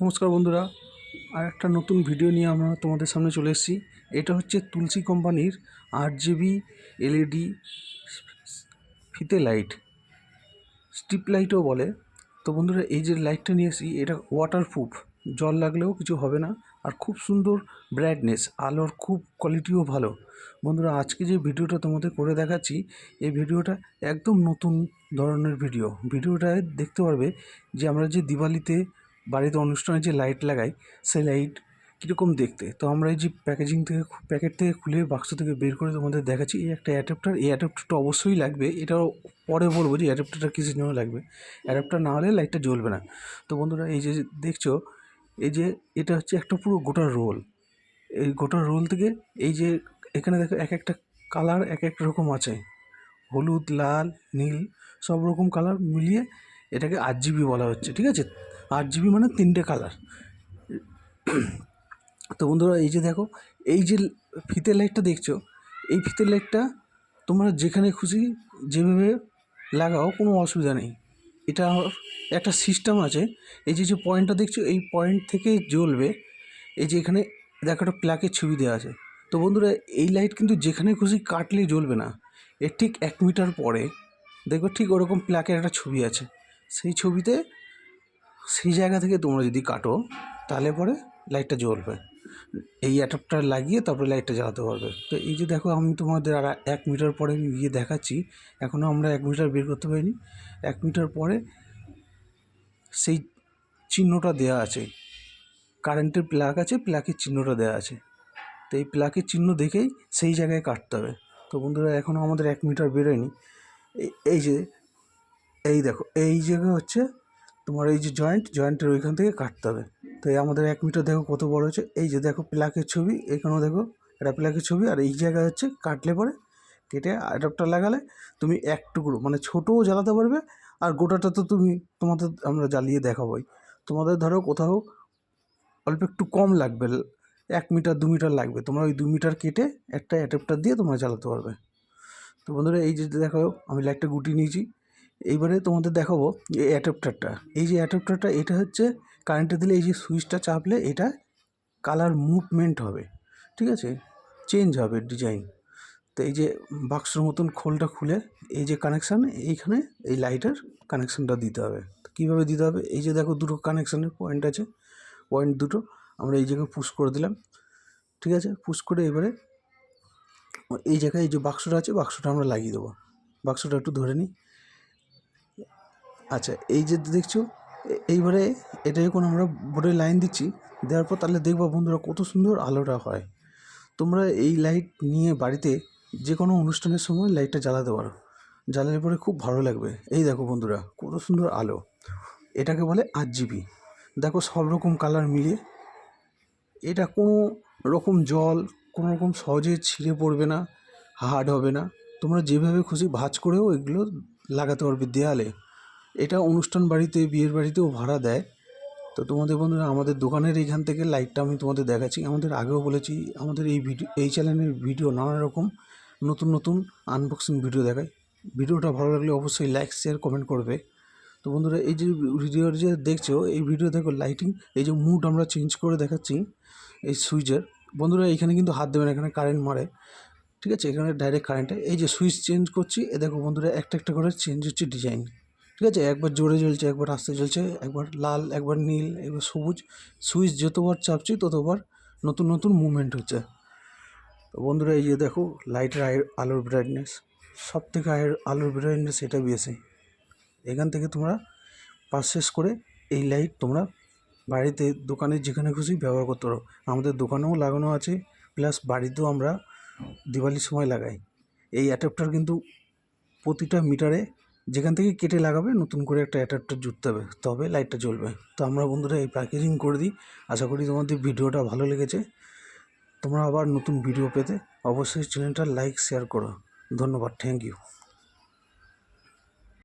নমস্কার বন্ধুরা, আর একটা নতুন ভিডিও নিয়ে আমরা তোমাদের সামনে চলে এসেছি। এটা হচ্ছে তুলসী কোম্পানির আট জিবি এলইডি ফিতে লাইট স্টিপ লাইটও বলে। তো বন্ধুরা, এই যে লাইটটা নিয়ে এসেছি, এটা ওয়াটারপ্রুফ জল লাগলেও কিছু হবে না, আর খুব সুন্দর ব্রাইটনেস আলোর খুব কোয়ালিটিও ভালো। বন্ধুরা, আজকে যে ভিডিওটা তোমাদের করে দেখাচ্ছি, এই ভিডিওটা একদম নতুন ধরনের ভিডিও ভিডিওটায় দেখতে পারবে যে আমরা যে দিওয়ালিতে বাড়িতে অনুষ্ঠানে যে লাইট লাগাই, সেই লাইট কীরকম দেখতে? তো আমরা এই যে প্যাকেজিং থেকে প্যাকেট থেকে খুলে বাক্স থেকে বের করে তোমাদের দেখাচ্ছি, এই একটা অ্যাডাপ্টার এই অ্যাডাপ্টারটা অবশ্যই লাগবে। এটাও পরে বলব যে অ্যাডাপ্টারটা কিসের জন্য লাগবে? অ্যাডাপ্টার না হলে লাইটটা জ্বলবে না। তো বন্ধুরা, এই যে দেখছ, এই যে এটা হচ্ছে একটা পুরো গোটা রোল এই গোটা রোল থেকে এই যে এখানে দেখো এক একটা কালার এক এক রকম আছে। হলুদ, লাল, নীল, সব রকম কালার মিলিয়ে এটাকে আট জিবি বলা হচ্ছে, ঠিক আছে? আট জিবি মানে তিনটে কালার তো বন্ধুরা, এই যে দেখো, এই যে ফিতে লাইটটা দেখছ, এই ফিতে লাইটটা তোমরা যেখানে খুশি যেভাবে লাগাও, কোনো অসুবিধা নেই। এটা একটা সিস্টেম আছে। এই যে যে পয়েন্টটা দেখছ, এই পয়েন্ট থেকে জ্বলবে। এই যে এখানে দেখো, একটা প্লাকের ছবি দেওয়া আছে। তো বন্ধুরা, এই লাইট কিন্তু যেখানে খুশি কাটলেই জ্বলবে না। এর ঠিক এক মিটার পরে। দেখো ঠিক ওরকম প্লাকের একটা ছবি আছে। সেই ছবিতে সেই জায়গা থেকে তোমরা যদি কাটো, তাহলে পরে লাইটটা জ্বলবে। এই অ্যাডাপ্টার লাগিয়ে তারপরে লাইটটা জ্বালাতে পারবে। তো এই যে দেখো, আমি তোমাদের আর এক মিটার পরে আমি গিয়ে দেখাচ্ছি। এখনও আমরা এক মিটার বের করতে পারিনি। এক মিটার পরে সেই চিহ্নটা দেওয়া আছে। কারেন্টের প্লাগ আছে প্লাগের চিহ্নটা দেওয়া আছে। তো এই প্লাগের চিহ্ন দেখেই সেই জায়গায় কাটতে হবে। তো বন্ধুরা, এখনও আমাদের এক মিটার বেরোয়নি। এই যে, এই দেখো, এই জায়গা হচ্ছে তোমার এই যে জয়েন্ট জয়েন্টের ওইখান থেকে কাটতে হবে। তো এই আমাদের এক মিটার দেখো কত বড় হচ্ছে এই যে দেখো প্লাকের ছবি, এখানেও দেখো এটা প্লাকের ছবি, আর এই জায়গায় হচ্ছে কাটলে পরে কেটে অ্যাডাপ্টার লাগালে তুমি এক টুকরো মানে ছোটোও জ্বালাতে পারবে, আর গোটাটা তো তুমি তোমাদের আমরা জ্বালিয়ে দেখাবোই। তোমাদের ধরো কোথাও অল্প একটু কম লাগবে, এক মিটার দু মিটার লাগবে, তোমরা ওই দু মিটার কেটে একটা অ্যাডাপ্টার দিয়ে তোমরা জ্বালাতে পারবে। তো বন্ধুরা এই যে দেখো, আমি লাইটটা গুটিয়ে নিয়েছি। এইবারে তোমাদের দেখাবো এই অ্যাডাপ্টারটা। এই যে অ্যাডাপ্টারটা, এটা হচ্ছে কারেন্টে দিলে এই যে সুইচটা চাপলে এটা কালার মুভমেন্ট হবে, ঠিক আছে? চেঞ্জ হবে ডিজাইন তো এই যে বাক্সর মতন খোলটা খুলে এই যে কানেকশান এইখানে এই লাইটের কানেকশানটা দিতে হবে। কীভাবে দিতে হবে? এই যে দেখো দুটো কানেকশানের পয়েন্ট আছে পয়েন্ট দুটো, আমরা এই জায়গায় পুশ করে দিলাম, ঠিক আছে? পুশ করে এবারে এই জায়গায় এই যে বাক্সটা আছে বাক্সটা আমরা লাগিয়ে দেবো। বাক্সটা একটু ধরে নিই। আচ্ছা এই যে দেখছ এইবারে এটা যখন আমরা বোর্ডে লাইন দিচ্ছি, দেওয়ার পর তাহলে দেখবা বন্ধুরা কত সুন্দর আলোটা হয়। তোমরা এই লাইট নিয়ে বাড়িতে যে কোনো অনুষ্ঠানের সময় লাইটটা জ্বালাতে পারো। জ্বালালে পরে খুব ভালো লাগবে। এই দেখো বন্ধুরা, কত সুন্দর আলো। এটাকে বলে আট জিবি দেখো সব রকম কালার মিলিয়ে, এটা কোনো রকম জল, কোনো রকম সহজে ছিঁড়ে পড়বে না, হার্ড হবে না। তোমরা যেভাবে খুশি ভাঁজ করেও এগুলো লাগাতে পারবে দেয়ালে। এটা অনুষ্ঠান বাড়িতে, বিয়ের বাড়িতেও ভাড়া দেয়। তো তোমাদের বন্ধুরা, আমাদের দোকানের এইখান থেকে লাইটটা আমি তোমাদের দেখাচ্ছি। আমাদের আগেও বলেছি, আমাদের এই ভিডিও, এই চ্যানেলের ভিডিও নানা রকম নতুন নতুন আনবক্সিং ভিডিও দেখায়। ভিডিওটা ভালো লাগলে অবশ্যই লাইক শেয়ার কমেন্ট করবে। তো বন্ধুরা, এই যে ভিডিও যে দেখছ, এই ভিডিও দেখো লাইটিং এই যে মুড আমরা চেঞ্জ করে দেখাচ্ছি, এই সুইচের। বন্ধুরা, এখানে কিন্তু হাত দেবে না, এখানে কারেন্ট মারে। ঠিক আছে? এখানে ডাইরেক্ট কারেন্টে এই যে সুইচ চেঞ্জ করছি, এ দেখো বন্ধুরা, একটা একটা করে চেঞ্জ হচ্ছে ডিজাইন ঠিক আছে? একবার জোরে জ্বলছে, একবার আস্তে জ্বলছে, একবার লাল, একবার নীল, একবার সবুজ, সুইচ যতবার চাপছি ততবার নতুন নতুন মুভমেন্ট হচ্ছে। তো বন্ধুরা, এই যে দেখো লাইটের আলোর ব্রাইটনেস সব থেকে আয়ের আলোর ব্রাইটনেস এটা বেশি। এখান থেকে তোমরা পারচেস করে এই লাইট তোমরা বাড়িতে, দোকানে যেখানে খুশি ব্যবহার করতে পারো। আমাদের দোকানেও লাগানো আছে প্লাস বাড়িতেও আমরা দিওয়ালির সময় লাগাই। এই অ্যাডাপ্টার কিন্তু প্রতিটা মিটারে যেখান থেকে কেটে লাগাবে, নতুন করে একটা অ্যাডাপ্টার জুড়তে হবে তবে লাইটটা জ্বলবে। তো আমরা বন্ধুরা এই প্যাকেজিং করে দিই। আশা করি তোমাদের ভিডিওটা ভালো লেগেছে। তোমরা আবার নতুন ভিডিও পেতে অবশ্যই চ্যানেলটা লাইক, শেয়ার করো। ধন্যবাদ, থ্যাংক ইউ।